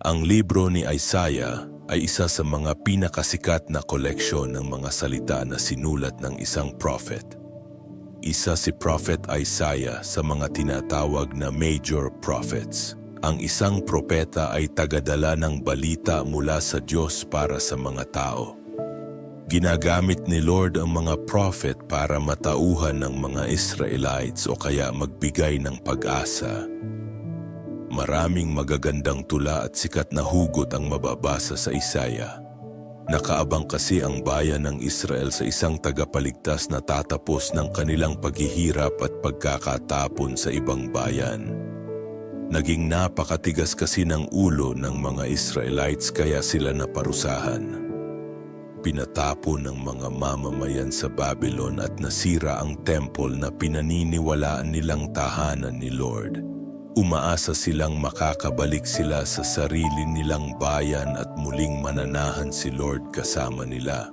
Ang libro ni Isaiah ay isa sa mga pinakasikat na koleksyon ng mga salita na sinulat ng isang prophet. Isa si Prophet Isaiah sa mga tinatawag na major prophets. Ang isang propeta ay tagadala ng balita mula sa Diyos para sa mga tao. Ginagamit ni Lord ang mga prophet para matauhan ng mga Israelites o kaya magbigay ng pag-asa. Maraming magagandang tula at sikat na hugot ang mababasa sa Isaiah. Nakaabang kasi ang bayan ng Israel sa isang tagapaligtas na tatapos ng kanilang paghihirap at pagkakatapon sa ibang bayan. Naging napakatigas kasi ng ulo ng mga Israelites kaya sila naparusahan. Pinatapon ng mga mamamayan sa Babylon at nasira ang temple na pinaniniwalaan nilang tahanan ni Lord. Umaasa silang makakabalik sila sa sarili nilang bayan at muling mananahan si Lord kasama nila.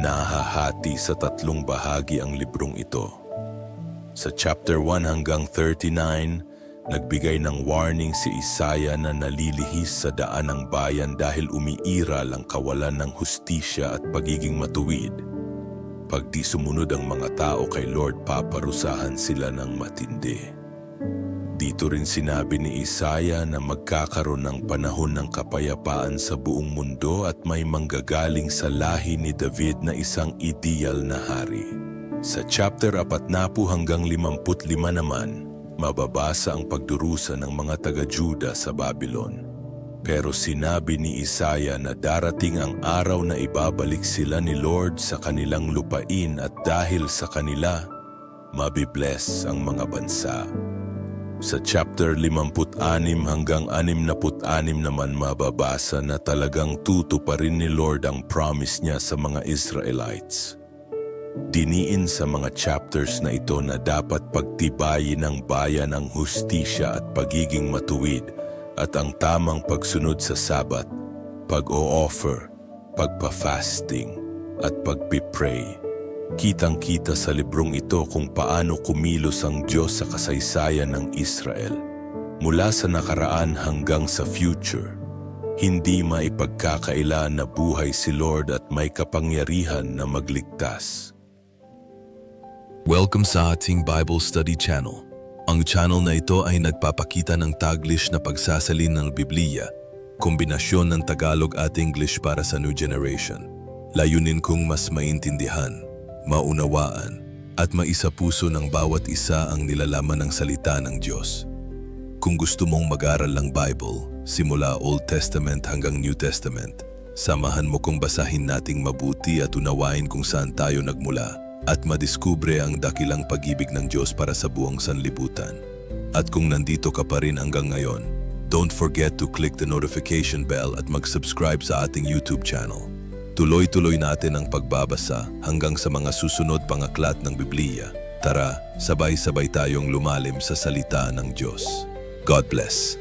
Nahahati sa tatlong bahagi ang librong ito. Sa chapter 1 hanggang 39, nagbigay ng warning si Isaiah na nalilihis sa daan ng bayan dahil umiiral ang kawalan ng hustisya at pagiging matuwid. Pag di sumunod ang mga tao kay Lord, paparusahan sila ng matindi. Dito rin sinabi ni Isaiah na magkakaroon ng panahon ng kapayapaan sa buong mundo at may manggagaling sa lahi ni David na isang ideal na hari. Sa chapter 40 hanggang 55 naman, mababasa ang pagdurusa ng mga taga-Juda sa Babylon. Pero sinabi ni Isaiah na darating ang araw na ibabalik sila ni Lord sa kanilang lupain at dahil sa kanila, mabibless ang mga bansa. Sa chapter 56 hanggang 66 naman mababasa na talagang tuto pa rin ni Lord ang promise niya sa mga Israelites. Diniin sa mga chapters na ito na dapat pagtibayin ng bayan ang hustisya at pagiging matuwid at ang tamang pagsunod sa sabat, pag-o-offer, pagpa-fasting at pagpipray. Kitang-kita sa librong ito kung paano kumilos ang Diyos sa kasaysayan ng Israel. Mula sa nakaraan hanggang sa future, hindi maipagkakaila na buhay si Lord at may kapangyarihan na magligtas. Welcome sa ating Bible Study Channel. Ang channel na ito ay nagpapakita ng Taglish na pagsasalin ng Biblia, kombinasyon ng Tagalog at English para sa new generation. Layunin kong mas maintindihan, maunawaan, at maisapuso ng bawat isa ang nilalaman ng salita ng Diyos. Kung gusto mong mag-aral ng Bible, simula Old Testament hanggang New Testament, samahan mo kong basahin nating mabuti at unawain kung saan tayo nagmula at madiskubre ang dakilang pag-ibig ng Diyos para sa buong sanlibutan. At kung nandito ka pa rin hanggang ngayon, don't forget to click the notification bell at mag-subscribe sa ating YouTube channel. Tuloy-tuloy natin ang pagbabasa hanggang sa mga susunod pang aklat ng Biblia. Tara, sabay-sabay tayong lumalim sa salita ng Diyos. God bless.